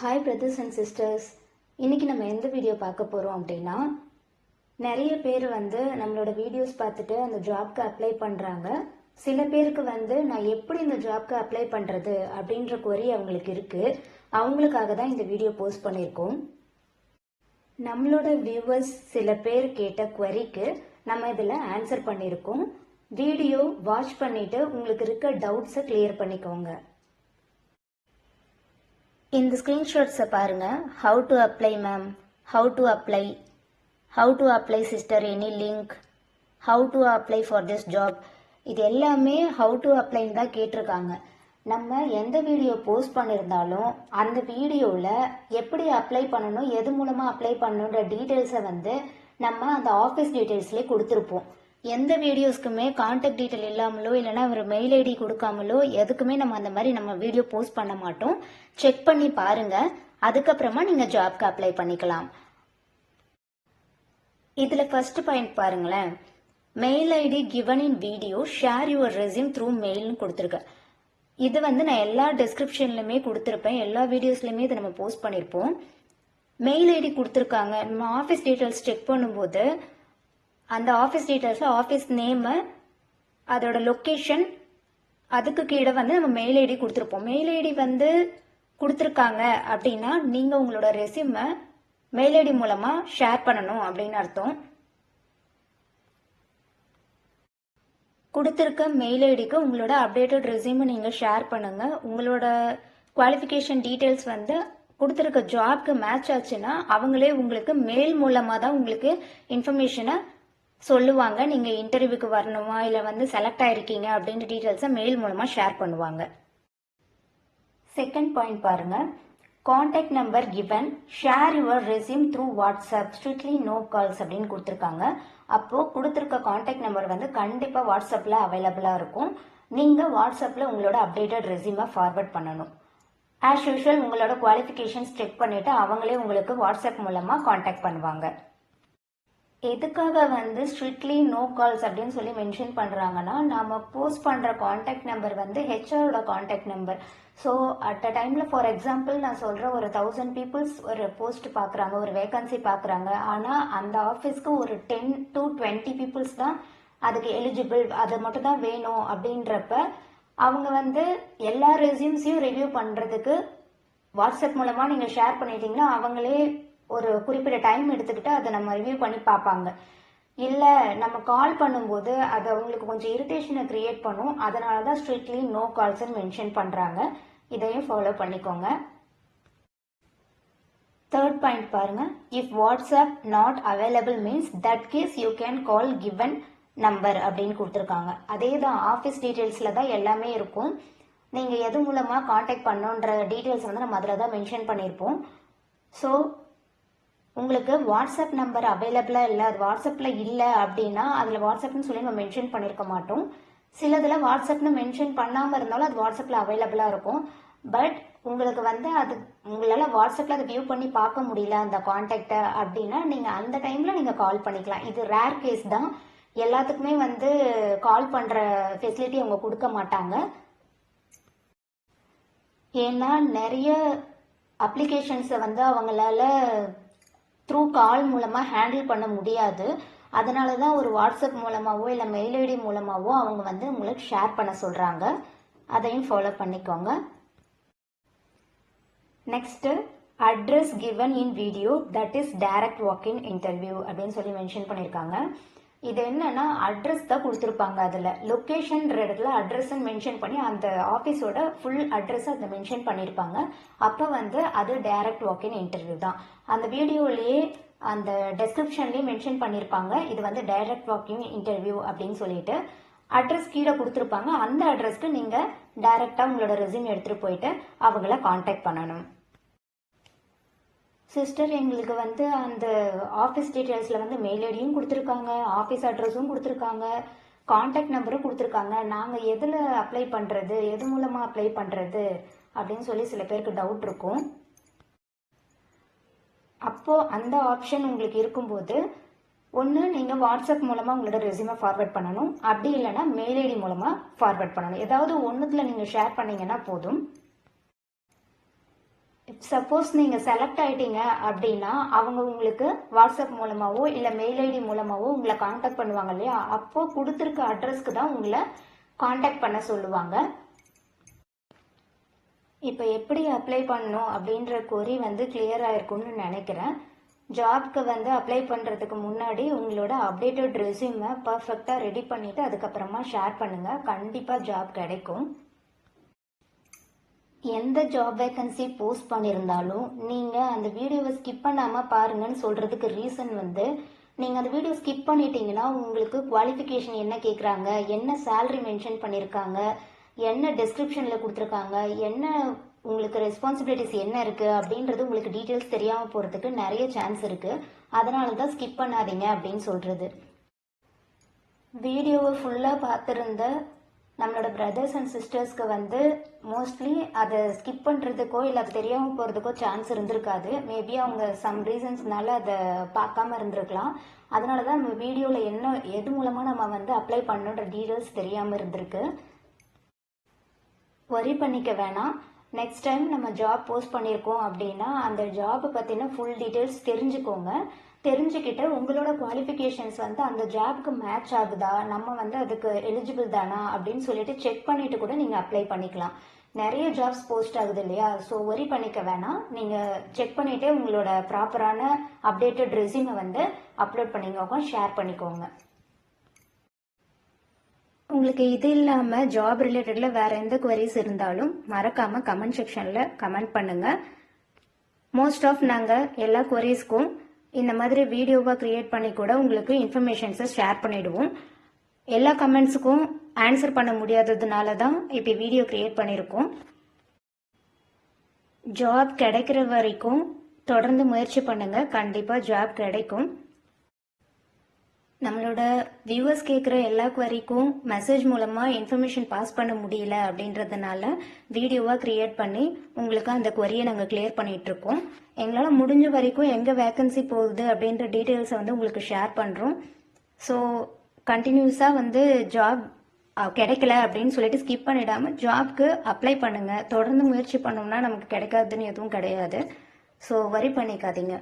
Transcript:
Hi brothers and sisters இன்றைக்கி நம்ம எந்த வீடியோ பார்க்க போகிறோம் அப்படின்னா நிறைய பேர் வந்து நம்மளோட வீடியோஸ் பார்த்துட்டு அந்த ஜாப்க்கு அப்ளை பண்ணுறாங்க சில பேருக்கு வந்து நான் எப்படி இந்த ஜாப்க்கு அப்ளை பண்ணுறது அப்படின்ற கொரி அவங்களுக்கு இருக்குது அவங்களுக்காக தான் இந்த வீடியோ போஸ்ட் பண்ணியிருக்கோம். நம்மளோட வியூவர்ஸ் சில பேர் கேட்ட கொரிக்கு நம்ம இதில் ஆன்சர் பண்ணியிருக்கோம். வீடியோ வாட்ச் பண்ணிவிட்டு உங்களுக்கு இருக்க டவுட்ஸை கிளியர் பண்ணிக்கோங்க. இந்த ஸ்க்ரீன்ஷாட்ஸை பாருங்கள் how to apply ma'am how to apply how to apply sister any link how to apply for this job இது எல்லாமே ஹவு டு அப்ளைன்னு தான் கேட்டிருக்காங்க. நம்ம எந்த வீடியோ போஸ்ட் பண்ணியிருந்தாலும் அந்த வீடியோவில் எப்படி அப்ளை பண்ணணும் எது மூலமாக அப்ளை பண்ணணுன்ற டீட்டெயில்ஸை வந்து நம்ம அந்த ஆஃபீஸ் டீட்டெயில்ஸ்லேயே கொடுத்துருப்போம். எந்த வீடியோஸ்க்குமே காண்டாக்ட் டீட்டெயில் இல்லாமலோ இல்லைன்னா ஒரு மெயில் ஐடி கொடுக்காமலோ எதுக்குமே நம்ம அந்த மாதிரி நம்ம வீடியோ போஸ்ட் பண்ண மாட்டோம். செக் பண்ணி பாருங்க. அதுக்கப்புறமா நீங்கள் ஜாப்க்கு அப்ளை பண்ணிக்கலாம். இதில் ஃபர்ஸ்ட் பாயிண்ட் பாருங்களேன். Mail ID given in video share your resume through மெயில்னு கொடுத்துருக்கேன் இது வந்து நான் எல்லா டிஸ்கிரிப்ஷன்லையுமே கொடுத்துருப்பேன். எல்லா வீடியோஸ்லையுமே இதை நம்ம போஸ்ட் பண்ணியிருப்போம் மெயில் ஐடி கொடுத்துருக்காங்க. நம்ம ஆஃபீஸ் டீட்டெயில்ஸ் செக் பண்ணும்போது அந்த ஆஃபீஸ் டீட்டெயில்ஸில் ஆஃபீஸ் நேமு அதோட லொக்கேஷன் அதுக்கு கீழே வந்து நம்ம மெயில் ஐடி கொடுத்துருப்போம். மெயில் ஐடி வந்து கொடுத்துருக்காங்க அப்படின்னா நீங்கள் உங்களோட ரெசியூமை மெயில் ஐடி மூலமாக ஷேர் பண்ணணும் அப்படின்னு அர்த்தம். கொடுத்துருக்க மெயில் ஐடிக்கு உங்களோட அப்டேட்டட் ரெசியூமை நீங்கள் ஷேர் பண்ணுங்கள் உங்களோட குவாலிஃபிகேஷன் டீட்டெயில்ஸ் வந்து கொடுத்துருக்க ஜாப்க்கு மேட்ச் ஆச்சுன்னா அவங்களே உங்களுக்கு மெயில் மூலமாக தான் உங்களுக்கு இன்ஃபர்மேஷனை சொல்லுவாங்க. நீங்கள் இன்டர்வியூக்கு வரணுமா? இல்லை வந்து செலக்ட் ஆயிருக்கீங்க அப்படின்ற டீட்டெயில்ஸை மெயில் மூலமாக ஷேர் பண்ணுவாங்க. செகண்ட் பாயிண்ட் பாருங்க. Contact number given share your resume through WhatsApp strictly no calls அப்படின்னு கொடுத்துருக்காங்க. அப்போ கொடுத்துருக்க காண்டாக்ட் நம்பர் வந்து கண்டிப்பாக வாட்ஸ்அப்பில் அவைலபிளாக இருக்கும். நீங்கள் வாட்ஸ்அப்பில் உங்களோட அப்டேட்டட் ரெசியூமை ஃபார்வர்ட் பண்ணணும். ஆஸ் யூஷுவல் உங்களோட குவாலிஃபிகேஷன்ஸ் செக் பண்ணிவிட்டு அவங்களே உங்களுக்கு வாட்ஸ்அப் மூலமாக காண்டாக்ட் பண்ணுவாங்க. எதுக்காக வந்து ஸ்ட்ரிக்ட்லி நோ கால்ஸ் அப்படின்னு சொல்லி மென்ஷன் பண்ணுறாங்கன்னா நம்ம போஸ்ட் பண்ணுற காண்டாக்ட் நம்பர் வந்து ஹெச்ஆரோட contact number so at a டைமில் ஃபார் எக்ஸாம்பிள் நான் சொல்கிற ஒரு தௌசண்ட் பீப்புள்ஸ் ஒரு போஸ்ட் பார்க்குறாங்க ஒரு வேகன்சி பார்க்குறாங்க ஆனால் அந்த ஆஃபீஸ்க்கு ஒரு டென் டு டுவெண்ட்டி பீப்புள்ஸ் தான் அதுக்கு எலிஜிபிள் அது மட்டும் தான் வேணும் அப்படின்றப்ப அவங்க வந்து எல்லா ரெசியூம்ஸையும் ரிவ்யூ பண்ணுறதுக்கு வாட்ஸ்அப் மூலமாக நீங்கள் ஷேர் பண்ணிட்டீங்கன்னா அவங்களே ஒரு குறிப்பிட்ட டைம் எடுத்துக்கிட்டு அதை நம்ம ரிவ்யூ பண்ணி பார்ப்பாங்க. இல்லை நம்ம கால் பண்ணும்போது அது அவங்களுக்கு கொஞ்சம் இரிட்டேஷனை கிரியேட் பண்ணும். அதனால தான் ஸ்ட்ரிக்ட்லி நோ கால்ஸ்ன்னு மென்ஷன் பண்ணுறாங்க இதையும் ஃபாலோ பண்ணிக்கோங்க. தேர்ட் பாயிண்ட் பாருங்க. If WhatsApp not available means that case you can call given number அப்படின்னு கொடுத்துருக்காங்க. அதே தான் ஆஃபீஸ் டீட்டெயில்ஸில் தான் எல்லாமே இருக்கும். நீங்கள் எது மூலமாக காண்டாக்ட் பண்ணுன்ற டீட்டெயில்ஸ் வந்து நம்ம அதில் தான் மென்ஷன் பண்ணியிருப்போம். ஸோ உங்களுக்கு வாட்ஸ்அப் நம்பர் அவைலபிளாக இல்லை அது வாட்ஸ்அப்பில் இல்லை அப்படின்னா அதில் வாட்ஸ்அப்னு சொல்லி நம்ம மென்ஷன் பண்ணியிருக்க மாட்டோம். சிலதில் வாட்ஸ்அப்னு மென்ஷன் பண்ணாமல் இருந்தாலும் அது வாட்ஸ்அப்பில் அவைலபிளாக இருக்கும். பட் உங்களுக்கு வந்து அது உங்களால் வாட்ஸ்அப்பில் அதை வியூ பண்ணி பார்க்க முடியல அந்த காண்டாக்டை அப்படின்னா நீங்கள் அந்த டைமில் நீங்கள் கால் பண்ணிக்கலாம். இது ரேர் கேஸ் தான். எல்லாத்துக்குமே வந்து கால் பண்ணுற ஃபெசிலிட்டி அவங்க கொடுக்க மாட்டாங்க. ஏன்னா நிறைய அப்ளிகேஷன்ஸை வந்து அவங்களால த்ரூ கால் மூலமாக ஹேண்டில் பண்ண முடியாது. அதனால தான் ஒரு வாட்ஸ்அப் மூலமாகவோ இல்லை மெயில் ஐடி மூலமாகவோ அவங்க வந்து உங்களுக்கு ஷேர் பண்ண சொல்கிறாங்க அதையும் ஃபாலோ பண்ணிக்கோங்க. Next address given in video that is direct walk in interview அப்படின்னு சொல்லி மென்ஷன் பண்ணியிருக்காங்க இது என்னன்னா அட்ரஸ் தான் கொடுத்துருப்பாங்க அதில். லொக்கேஷன்ற இடத்துல அட்ரஸ்ன்னு மென்ஷன் பண்ணி அந்த ஆஃபீஸோட ஃபுல் அட்ரஸ் அதில் மென்ஷன் பண்ணியிருப்பாங்க அப்போ வந்து அது டைரக்ட் வாக்கின் இன்டர்வியூ தான். அந்த வீடியோலேயே அந்த டெஸ்கிரிப்ஷன்லேயே மென்ஷன் பண்ணியிருப்பாங்க இது வந்து டைரக்ட் வாக்கிங் இன்டர்வியூ அப்படின்னு சொல்லிட்டு. அட்ரஸ் கீழே கொடுத்துருப்பாங்க. அந்த அட்ரஸ்க்கு நீங்கள் டைரெக்டாக உங்களோட ரெசியூம் எடுத்துகிட்டு போயிட்டு அவங்கள காண்டாக்ட் பண்ணணும். சிஸ்டர் எங்களுக்கு வந்து அந்த ஆஃபீஸ் டீட்டெயில்ஸில் வந்து மெயில் ஐடியும் கொடுத்துருக்காங்க ஆஃபீஸ் அட்ரஸும் கொடுத்துருக்காங்க காண்டாக்ட் நம்பரும் கொடுத்துருக்காங்க. நாங்கள் எதில் அப்ளை பண்ணுறது எது மூலமாக அப்ளை பண்ணுறது அப்படின்னு சொல்லி சில பேருக்கு டவுட் இருக்கும். அப்போது அந்த ஆப்ஷன் உங்களுக்கு இருக்கும்போது ஒன்று நீங்கள் வாட்ஸ்அப் மூலமாக உங்களோட ரெசியூமை ஃபார்வர்ட் பண்ணணும். அப்படி இல்லைன்னா மெயில் ஐடி மூலமாக ஃபார்வர்ட் பண்ணணும். ஏதாவது ஒன்றுத்தில் நீங்கள் ஷேர் பண்ணிங்கன்னா போதும். சப்போஸ் நீங்கள் செலக்ட் ஆகிட்டீங்க அப்படின்னா அவங்க உங்களுக்கு வாட்ஸ்அப் மூலமாகவோ இல்லை மெயில் ஐடி மூலமாகவோ உங்களை காண்டாக்ட் பண்ணுவாங்க இல்லையா? அப்போது கொடுத்துருக்க அட்ரஸ்க்கு தான் உங்களை காண்டாக்ட் பண்ண சொல்லுவாங்க. இப்போ எப்படி அப்ளை பண்ணணும் அப்படின்ற கொரி வந்து clear ஆயிருக்கும்னு நினைக்கிறேன். ஜாப்க்கு வந்து அப்ளை பண்ணுறதுக்கு முன்னாடி உங்களோட அப்டேட்டட் ரெஸ்யூமை பர்ஃபெக்டாக ரெடி பண்ணிவிட்டு அதுக்கப்புறமா ஷேர் பண்ணுங்கள் கண்டிப்பாக ஜாப் கிடைக்கும். எந்த ஜாப் வேகன்சி போஸ்ட் பண்ணியிருந்தாலும் நீங்கள் அந்த வீடியோவை ஸ்கிப் பண்ணாமல் பாருங்கன்னு சொல்கிறதுக்கு ரீசன் வந்து நீங்கள் அந்த வீடியோ ஸ்கிப் பண்ணிட்டீங்கன்னா உங்களுக்கு குவாலிஃபிகேஷன் என்ன கேட்குறாங்க என்ன சேலரி மென்ஷன் பண்ணியிருக்காங்க என்ன டெஸ்கிரிப்ஷனில் கொடுத்துருக்காங்க என்ன உங்களுக்கு ரெஸ்பான்சிபிலிட்டிஸ் என்ன இருக்குது அப்படின்றது உங்களுக்கு டீட்டெயில்ஸ் தெரியாமல் போகிறதுக்கு நிறைய சான்ஸ் இருக்குது அதனால தான் ஸ்கிப் பண்ணாதீங்க அப்படின்னு சொல்கிறது வீடியோவை ஃபுல்லாக பார்த்துருந்த நம்மளோட பிரதர்ஸ் அண்ட் சிஸ்டர்ஸ்க்கு வந்து மோஸ்ட்லி அதை ஸ்கிப் பண்ணுறதுக்கோ இல்லை அது தெரியாமல் போகிறதுக்கோ சான்ஸ் இருந்திருக்காது. மேபி அவங்க சம் ரீசன்ஸ்னால அதை பார்க்காம இருந்திருக்கலாம். அதனால தான் நம்ம வீடியோவில் என்ன எது மூலமாக நம்ம வந்து அப்ளை பண்ணுன்ற டீட்டெயில்ஸ் தெரியாமல் இருந்திருக்கு. ஒரி பண்ணிக்க வேணாம். நெக்ஸ்ட் டைம் நம்ம ஜாப் போஸ்ட் பண்ணியிருக்கோம் அப்படின்னா அந்த ஜாபை பற்றின ஃபுல் டீட்டெயில்ஸ் தெரிஞ்சுக்கோங்க. தெரிஞ்சுக்கிட்டு உங்களோட குவாலிஃபிகேஷன்ஸ் வந்து அந்த ஜாப்க்கு மேட்ச் ஆகுதா? நம்ம வந்து அதுக்கு எலிஜிபிள் தானா? அப்படின்னு சொல்லிட்டு செக் பண்ணிட்டு கூட நீங்கள் அப்ளை பண்ணிக்கலாம். நிறைய ஜாப்ஸ் போஸ்ட் ஆகுது இல்லையா? ஸோ ஒரி பண்ணிக்க வேணாம். நீங்கள் செக் பண்ணிகிட்டே உங்களோட ப்ராப்பரான அப்டேட்டட் ரெஸ்யூமை வந்து அப்லோட் பண்ணிக்கோங்க ஷேர் பண்ணிக்கோங்க. உங்களுக்கு இது இல்லாமல் ஜாப் ரிலேட்டடில் வேறு எந்த குவரிஸ் இருந்தாலும் மறக்காமல் கமெண்ட் செக்ஷனில் கமெண்ட் பண்ணுங்கள் மோஸ்ட் ஆஃப் நாங்கள் எல்லா குவரிஸ்க்கும் இந்த மாதிரி வீடியோவாக க்ரியேட் பண்ணி கூட உங்களுக்கு இன்ஃபர்மேஷன்ஸை ஷேர் பண்ணிவிடுவோம் எல்லா கமெண்ட்ஸுக்கும் ஆன்சர் பண்ண முடியாததுனால தான் இப்போ வீடியோ க்ரியேட் பண்ணியிருக்கோம் ஜாப் கிடைக்கிற வரைக்கும் தொடர்ந்து முயற்சி பண்ணுங்கள் கண்டிப்பாக ஜாப் கிடைக்கும். நம்மளோட வியூவர்ஸ் கேட்குற எல்லா குவரிக்கும் மெசேஜ் மூலமாக இன்ஃபர்மேஷன் பாஸ் பண்ண முடியல அப்படின்றதுனால வீடியோவாக க்ரியேட் பண்ணி உங்களுக்கு அந்த குவரியை நாங்கள் கிளியர் பண்ணிகிட்ருக்கோம் எங்களால் முடிஞ்ச வரைக்கும் எங்கே வேக்கன்சி போகுது அப்படின்ற டீட்டெயில்ஸை வந்து உங்களுக்கு ஷேர் பண்ணுறோம் ஸோ கண்டினியூஸாக வந்து ஜாப் கிடைக்கல அப்படின்னு சொல்லிட்டு ஸ்கிப் பண்ணிடாமல் ஜாப்க்கு அப்ளை பண்ணுங்கள் தொடர்ந்து முயற்சி பண்ணோம்னா நமக்கு கிடைக்காதுன்னு எதுவும் கிடையாது. ஸோ வரி பண்ணிக்காதீங்க.